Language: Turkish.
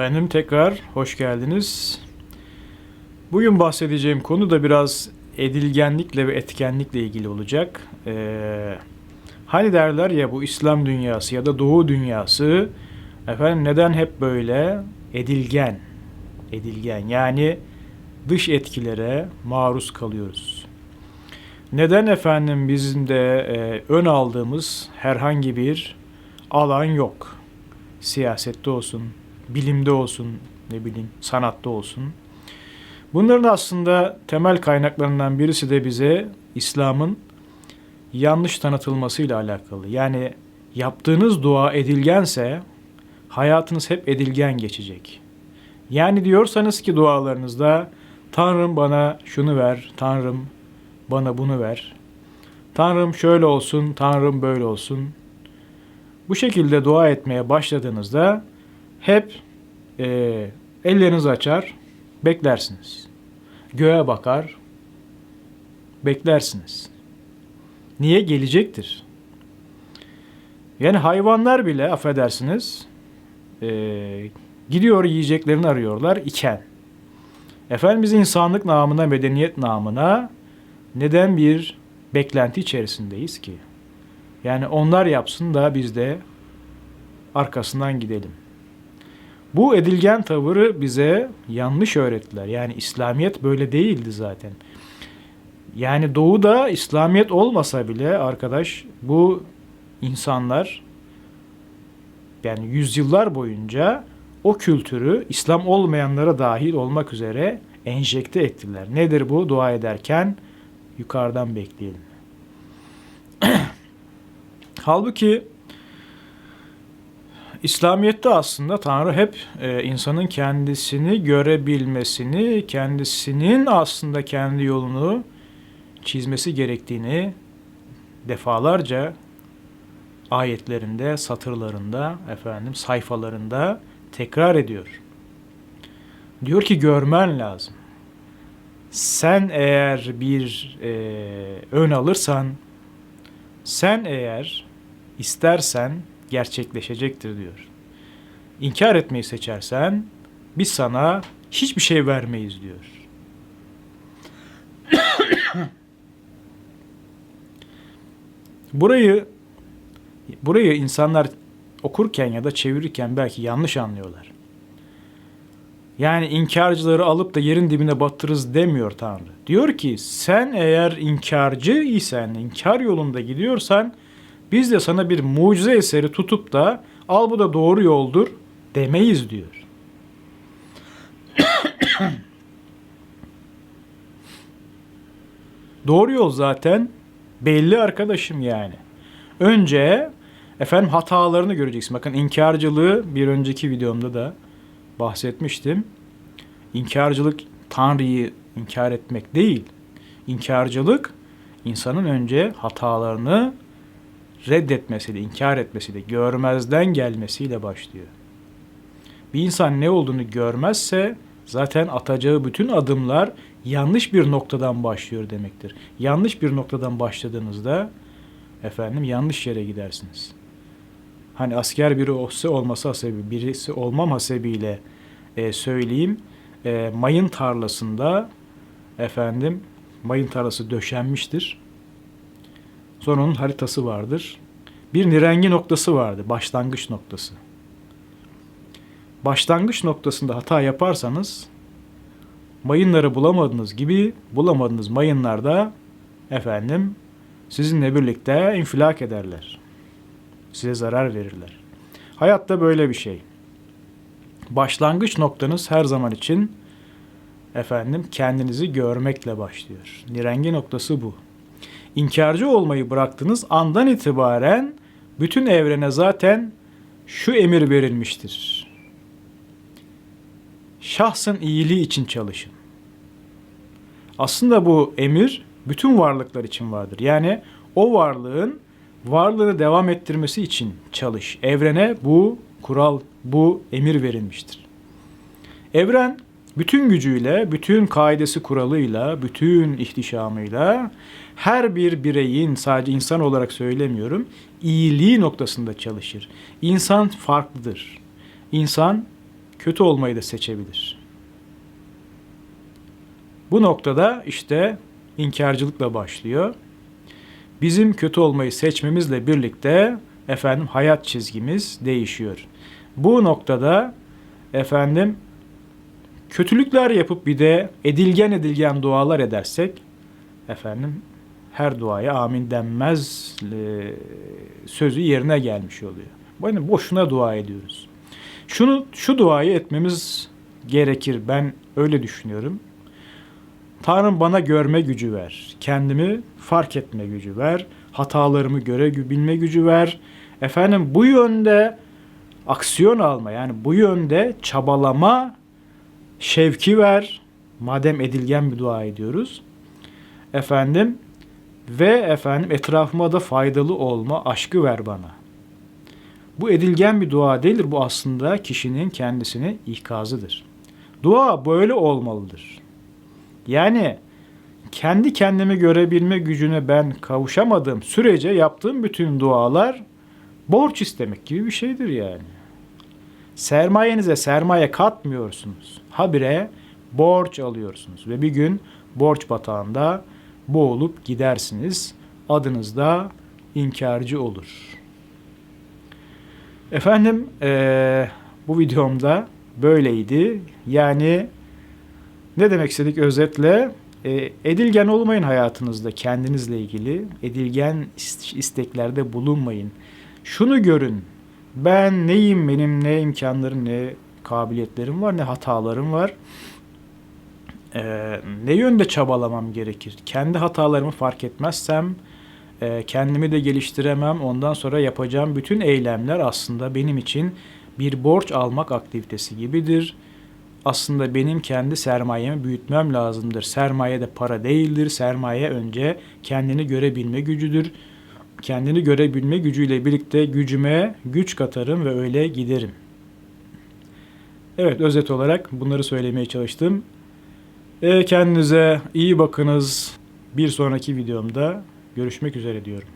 Efendim tekrar hoş geldiniz. Bugün bahsedeceğim konu da biraz edilgenlikle ve etkenlikle ilgili olacak. Ee, hani derler ya bu İslam dünyası ya da Doğu dünyası efendim neden hep böyle edilgen? Edilgen yani dış etkilere maruz kalıyoruz. Neden efendim bizim de e, ön aldığımız herhangi bir alan yok? Siyasette olsun, bilimde olsun, ne bileyim sanatta olsun. Bunların aslında temel kaynaklarından birisi de bize İslam'ın yanlış tanıtılmasıyla alakalı. Yani yaptığınız dua edilgense hayatınız hep edilgen geçecek. Yani diyorsanız ki dualarınızda Tanrım bana şunu ver, Tanrım bana bunu ver. Tanrım şöyle olsun, Tanrım böyle olsun. Bu şekilde dua etmeye başladığınızda hep e, ellerinizi açar, beklersiniz. Göğe bakar, beklersiniz. Niye gelecektir? Yani hayvanlar bile affedersiniz e, gidiyor yiyeceklerini arıyorlar iken. Efendimiz insanlık namına, medeniyet namına neden bir beklenti içerisindeyiz ki? Yani onlar yapsın da biz de arkasından gidelim. Bu edilgen tavırı bize yanlış öğrettiler. Yani İslamiyet böyle değildi zaten. Yani doğuda İslamiyet olmasa bile arkadaş bu insanlar yani yüzyıllar boyunca o kültürü İslam olmayanlara dahil olmak üzere enjekte ettiler. Nedir bu? Dua ederken yukarıdan bekleyelim. Halbuki İslamiyet'te aslında Tanrı hep e, insanın kendisini görebilmesini, kendisinin aslında kendi yolunu çizmesi gerektiğini defalarca ayetlerinde, satırlarında, efendim sayfalarında tekrar ediyor. Diyor ki görmen lazım. Sen eğer bir e, ön alırsan, sen eğer istersen gerçekleşecektir diyor. İnkar etmeyi seçersen biz sana hiçbir şey vermeyiz diyor. Burayı burayı insanlar okurken ya da çevirirken belki yanlış anlıyorlar. Yani inkarcıları alıp da yerin dibine batırırız demiyor Tanrı. Diyor ki sen eğer inkarcı isen, inkar yolunda gidiyorsan biz de sana bir mucize eseri tutup da al bu da doğru yoldur demeyiz diyor. doğru yol zaten belli arkadaşım yani. Önce efendim hatalarını göreceksin. Bakın inkarcılığı bir önceki videomda da bahsetmiştim. İnkarcılık Tanrı'yı inkar etmek değil. İnkarcılık insanın önce hatalarını reddetmesiyle, inkar etmesiyle, görmezden gelmesiyle başlıyor. Bir insan ne olduğunu görmezse zaten atacağı bütün adımlar yanlış bir noktadan başlıyor demektir. Yanlış bir noktadan başladığınızda efendim yanlış yere gidersiniz. Hani asker biri olsa olması hasebi, birisi olmam hasebiyle e, söyleyeyim. E, mayın tarlasında efendim mayın tarlası döşenmiştir. Sonra onun haritası vardır. Bir nirengi noktası vardı, başlangıç noktası. Başlangıç noktasında hata yaparsanız mayınları bulamadığınız gibi bulamadığınız mayınlarda efendim sizinle birlikte infilak ederler. Size zarar verirler. Hayatta böyle bir şey. Başlangıç noktanız her zaman için efendim kendinizi görmekle başlıyor. Nirengi noktası bu. İnkarcı olmayı bıraktığınız andan itibaren bütün evrene zaten şu emir verilmiştir. Şahsın iyiliği için çalışın. Aslında bu emir bütün varlıklar için vardır. Yani o varlığın varlığını devam ettirmesi için çalış. Evrene bu kural, bu emir verilmiştir. Evren bütün gücüyle, bütün kaidesi kuralıyla, bütün ihtişamıyla her bir bireyin sadece insan olarak söylemiyorum, iyiliği noktasında çalışır. İnsan farklıdır. İnsan kötü olmayı da seçebilir. Bu noktada işte inkarcılıkla başlıyor. Bizim kötü olmayı seçmemizle birlikte efendim hayat çizgimiz değişiyor. Bu noktada efendim kötülükler yapıp bir de edilgen edilgen dualar edersek efendim her duaya amin denmez e, sözü yerine gelmiş oluyor. Yani boşuna dua ediyoruz. Şunu şu duayı etmemiz gerekir. Ben öyle düşünüyorum. Tanrım bana görme gücü ver. Kendimi fark etme gücü ver. Hatalarımı görebilme gücü ver. Efendim bu yönde aksiyon alma yani bu yönde çabalama şevki ver. Madem edilgen bir dua ediyoruz. Efendim ve efendim etrafıma da faydalı olma aşkı ver bana. Bu edilgen bir dua değildir. Bu aslında kişinin kendisini ikazıdır. Dua böyle olmalıdır. Yani kendi kendimi görebilme gücüne ben kavuşamadığım sürece yaptığım bütün dualar borç istemek gibi bir şeydir yani. Sermayenize sermaye katmıyorsunuz. Habire borç alıyorsunuz ve bir gün borç batağında boğulup gidersiniz. Adınız da inkarcı olur. Efendim eee, bu videomda böyleydi. Yani ne demek istedik özetle? E, edilgen olmayın hayatınızda kendinizle ilgili. Edilgen is- isteklerde bulunmayın. Şunu görün. Ben neyim? Benim ne imkanlarım, ne kabiliyetlerim var, ne hatalarım var. E, ne yönde çabalamam gerekir? Kendi hatalarımı fark etmezsem e, kendimi de geliştiremem. Ondan sonra yapacağım bütün eylemler aslında benim için bir borç almak aktivitesi gibidir aslında benim kendi sermayemi büyütmem lazımdır. Sermaye de para değildir. Sermaye önce kendini görebilme gücüdür. Kendini görebilme gücüyle birlikte gücüme güç katarım ve öyle giderim. Evet özet olarak bunları söylemeye çalıştım. E, kendinize iyi bakınız. Bir sonraki videomda görüşmek üzere diyorum.